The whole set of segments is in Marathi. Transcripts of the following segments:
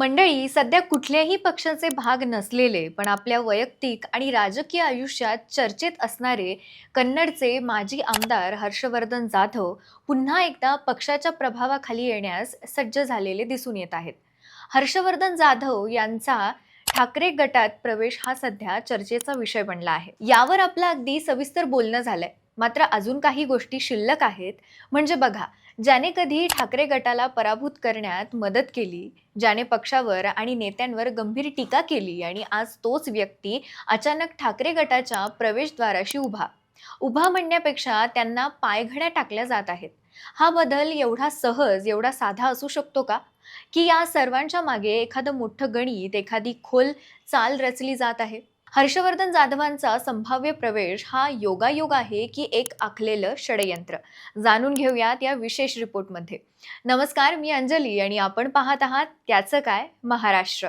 मंडळी सध्या कुठल्याही पक्षाचे भाग नसलेले पण आपल्या वैयक्तिक आणि राजकीय आयुष्यात चर्चेत असणारे कन्नडचे माजी आमदार हर्षवर्धन जाधव पुन्हा एकदा पक्षाच्या प्रभावाखाली येण्यास सज्ज झालेले दिसून येत आहेत. हर्षवर्धन जाधव यांचा ठाकरे गटात प्रवेश हा सध्या चर्चेचा विषय बनला आहे. यावर आपलं अगदी सविस्तर बोलणं झालंय. मात्र अजून काही गोष्टी शिल्लक आहेत. म्हणजे बघा ज्याने कधी ठाकरे गटाला पराभूत करण्यात मदत केली ज्याने पक्षावर आणि नेत्यांवर गंभीर टीका केली आणि आज तोच व्यक्ती अचानक ठाकरे गटाच्या प्रवेशद्वाराशी उभा. उभा म्हणण्यापेक्षा त्यांना पायघड्या टाकल्या जात आहेत. हा बदल एवढा सहज एवढा साधा असू शकतो का? की या सर्वांच्या मागे एखादं मोठं गणित एखादी खोल चाल रचली जात आहे? हर्षवर्धन जाधवांचा संभाव्य प्रवेश हा योगायोग आहे की एक आखलेलं षडयंत्र. जाणून घेऊयात या विशेष रिपोर्टमध्ये. नमस्कार मी अंजली आणि आपण पाहत आहात त्याचं काय? महाराष्ट्र.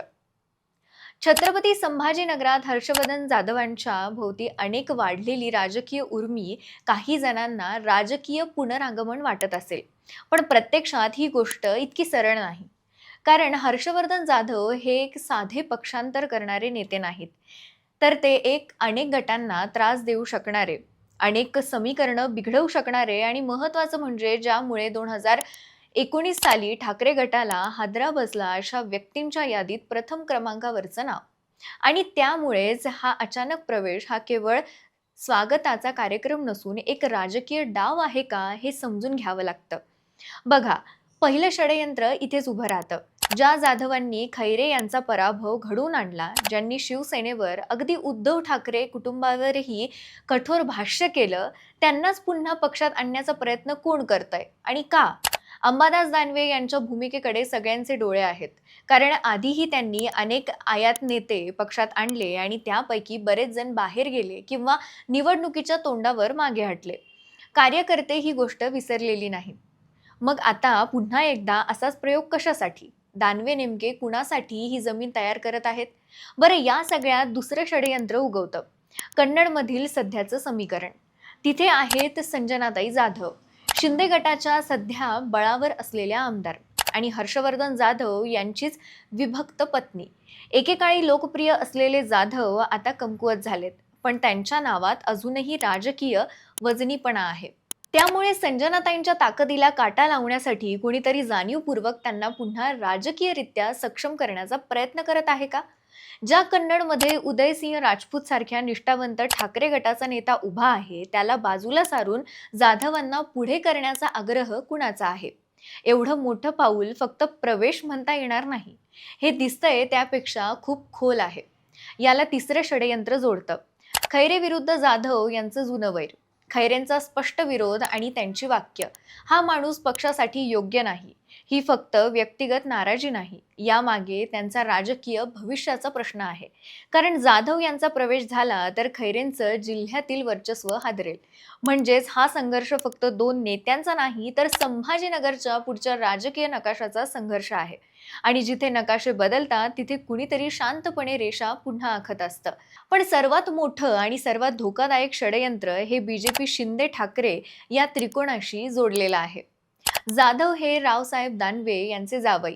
छत्रपती संभाजीनगरात हर्षवर्धन जाधवांच्या भोवती अनेक वाढलेली राजकीय उर्मी काही जणांना राजकीय पुनरागमन वाटत असेल. पण प्रत्यक्षात ही गोष्ट इतकी सरळ नाही. कारण हर्षवर्धन जाधव हे एक साधे पक्षांतर करणारे नेते नाहीत. तर ते एक अनेक गटांना त्रास देऊ शकणारे अनेक समीकरणं बिघडवू शकणारे आणि महत्त्वाचं म्हणजे ज्यामुळे दोन हजार एकोणीस साली ठाकरे गटाला हादरा बसला अशा व्यक्तींच्या यादीत प्रथम क्रमांकावरचं नाव. आणि त्यामुळेच हा अचानक प्रवेश हा केवळ स्वागताचा कार्यक्रम नसून एक राजकीय डाव आहे का हे समजून घ्यावं लागतं. बघा पहिलं षडयंत्र इथेच उभं राहतं. ज्या जाधवांनी खैरे यांचा पराभव घडवून आणला ज्यांनी शिवसेनेवर अगदी उद्धव ठाकरे कुटुंबावरही कठोर भाष्य केलं त्यांनाच पुन्हा पक्षात आणण्याचा प्रयत्न कोण करतंय? आणि का? अंबादास दानवे यांच्या भूमिकेकडे सगळ्यांचे डोळे आहेत. कारण आधीही त्यांनी अनेक आयात नेते पक्षात आणले आणि त्यापैकी बरेच जण बाहेर गेले किंवा निवडणुकीच्या तोंडावर मागे हटले. कार्यकर्ते ही गोष्ट विसरलेली नाही मग आता पुन्हा एकदा असाच प्रयोग कशासाठी? दानवे नेमके कुणासाठी ही जमीन तयार करत आहेत? बरं या सगळ्यात दुसरं षडयंत्र उगवतं. कन्नडमधील सध्याचं समीकरण. तिथे आहेत संजनाताई जाधव. शिंदे गटाच्या सध्या बळावर असलेल्या आमदार आणि हर्षवर्धन जाधव यांचीच विभक्त पत्नी. एकेकाळी लोकप्रिय असलेले जाधव आता कमकुवत झालेत पण त्यांच्या नावात अजूनही राजकीय वजनीपणा आहे. त्यामुळे संजनाताईंच्या ताकदीला काटा लावण्यासाठी कुणीतरी जाणीवपूर्वक त्यांना पुन्हा राजकीयरित्या सक्षम करण्याचा प्रयत्न करत आहे का? ज्या कन्नडमध्ये उदयसिंह राजपूत सारख्या निष्ठावंत ठाकरे गटाचा नेता उभा आहे त्याला बाजूला सारून जाधवांना पुढे करण्याचा आग्रह कुणाचा आहे? एवढं मोठं पाऊल फक्त प्रवेश म्हणता येणार नाही. हे दिसतंय त्यापेक्षा खूप खोल आहे. याला तिसरं षडयंत्र जोडतं. खैरे विरुद्ध जाधव यांचं जुनं वैर. खैरेंचा स्पष्ट विरोध आणि त्यांची वाक्य. हा माणूस पक्षासाठी योग्य नाही. ही फक्त व्यक्तिगत नाराजी नाही. यामागे त्यांचा राजकीय भविष्याचा प्रश्न आहे. कारण जाधव यांचा प्रवेश झाला तर खैरेंचं जिल्ह्यातील वर्चस्व हादरेल. म्हणजेच हा संघर्ष फक्त दोन नेत्यांचा नाही तर संभाजीनगरच्या पुढच्या राजकीय नकाशाचा संघर्ष आहे. आणि जिथे नकाशे बदलतात तिथे कुणीतरी शांतपणे रेषा पुन्हा आखत असतं. पण सर्वात मोठं आणि सर्वात धोकादायक षडयंत्र हे बीजेपी शिंदे ठाकरे या त्रिकोणाशी जोडलेलं आहे. जाधव हे रावसाहेब दानवे यांचे जावई.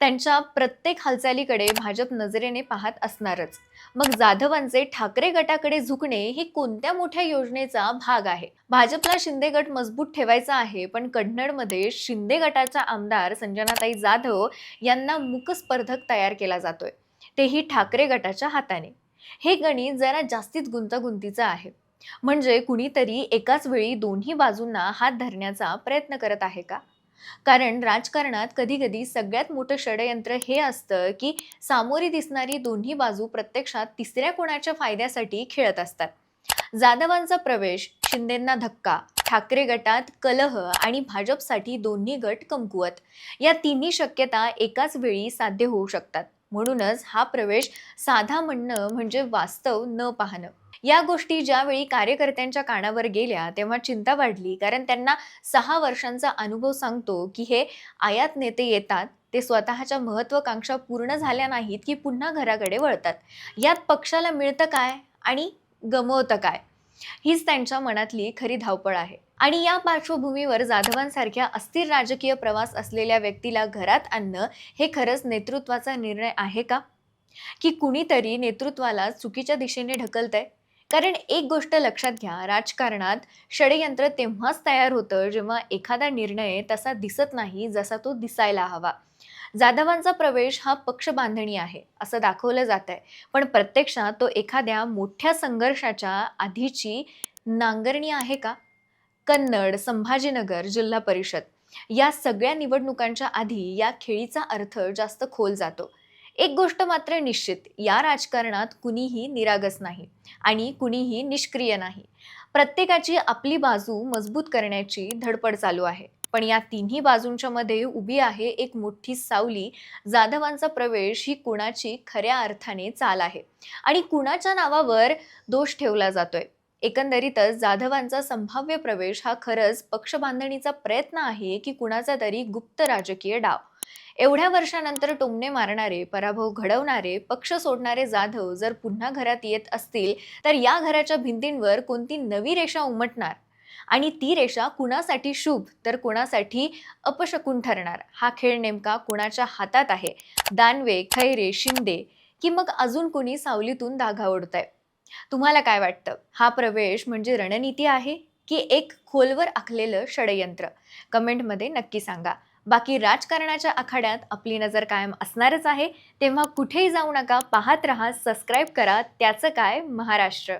त्यांच्या प्रत्येक हालचालीकडे भाजप नजरेने पाहत असणारच. मग जाधवांचे ठाकरे गटाकडे झुकणे ही कोणत्या मोठ्या योजनेचा भाग आहे? भाजपला शिंदे गट मजबूत ठेवायचा आहे पण कन्नडमध्ये शिंदे गटाचा आमदार संजनाताई जाधव यांना मुकस्पर्धक तयार केला जातोय. तेही ठाकरे गटाच्या हाताने. हे गणित जरा जास्तीत गुंतागुंतीचं आहे. म्हणजे कुणीतरी एकाच वेळी दोन्ही बाजूंना हात धरण्याचा प्रयत्न करत आहे का? कारण राजकारणात कधी कधी सगळ्यात मोठं षडयंत्र हे असतं की सामोरी दिसणारी दोन्ही बाजू प्रत्यक्षात तिसऱ्या कोणाच्या फायद्यासाठी खेळत असतात. जाधवांचा प्रवेश शिंदेंना धक्का ठाकरे गटात कलह आणि भाजपसाठी दोन्ही गट कमकुवत या तिन्ही शक्यता एकाच वेळी साध्य होऊ शकतात. म्हणूनच हा प्रवेश साधा म्हणणं म्हणजे वास्तव न पाहणं. या गोष्टी ज्यावेळी कार्यकर्त्यांच्या कानावर गेल्या तेव्हा चिंता वाढली. कारण त्यांना सहा वर्षांचा अनुभव सांगतो की हे आयात नेते येतात ते स्वतःच्या महत्वाकांक्षा पूर्ण झाल्या नाहीत की पुन्हा घराकडे वळतात. यात पक्षाला मिळतं काय आणि गमवतं काय? हीच त्यांच्या मनातली खरी धावपळ आहे. आणि या पार्श्वभूमीवर जाधवांसारख्या अस्थिर राजकीय प्रवास असलेल्या व्यक्तीला घरात आणणं हे खरंच नेतृत्वाचा निर्णय आहे का? की कुणीतरी नेतृत्वाला चुकीच्या दिशेने ढकलतंय? कारण एक गोष्ट लक्षात घ्या राजकारणात षडयंत्र तेव्हाच तयार होतं जेव्हा एखादा निर्णय तसा दिसत नाही जसा तो दिसायला हवा. जाधवांचा प्रवेश हा पक्ष बांधणी आहे असं दाखवलं जात आहे पण प्रत्यक्षात तो एखाद्या मोठ्या संघर्षाच्या आधीची नांगरणी आहे का? कन्नड संभाजीनगर जिल्हा परिषद. या सगळ्या निवडणुकांच्या आधी या खेळीचा अर्थ जास्त खोल जातो. एक गोष्ट मात्र निश्चित या राजकारणात कुणीही निरागस नाही आणि कुणीही निष्क्रिय नाही. प्रत्येकाची आपली बाजू मजबूत करण्याची धडपड चालू आहे. पण या तिन्ही बाजूंच्या मध्ये उभी आहे एक मोठी सावली. जाधवांचा प्रवेश ही कुणाची खऱ्या अर्थाने चाल आहे. आणि कुणाच्या नावावर दोष ठेवला जातोय. एकंदरीतच जाधवांचा संभाव्य प्रवेश हा खरंच पक्ष बांधणीचा प्रयत्न आहे की कुणाचा तरी गुप्त राजकीय डाव. एवढ्या वर्षानंतर टोमणे मारणारे पराभव घडवणारे पक्ष सोडणारे जाधव जर पुन्हा घरात येत असतील तर या घराच्या भिंतींवर कोणती नवी रेषा उमटणार? आणि ती रेषा कुणासाठी शुभ तर कुणासाठी अपशकून ठरणार? हा खेळ नेमका कुणाच्या हातात आहे? दानवे खैरे शिंदे की मग अजून कोणी सावलीतून धागा ओढताय? तुम्हाला काय वाटतं? हा प्रवेश म्हणजे रणनीती आहे की एक खोलवर आखलेलं षडयंत्र? कमेंटमध्ये नक्की सांगा. बाकी राजकारणाच्या आखाड्यात आपली नजर कायम असणारच आहे. तेव्हा कुठेही जाऊ नका पाहत रहा सबस्क्राईब करा. त्याचं काय? महाराष्ट्र.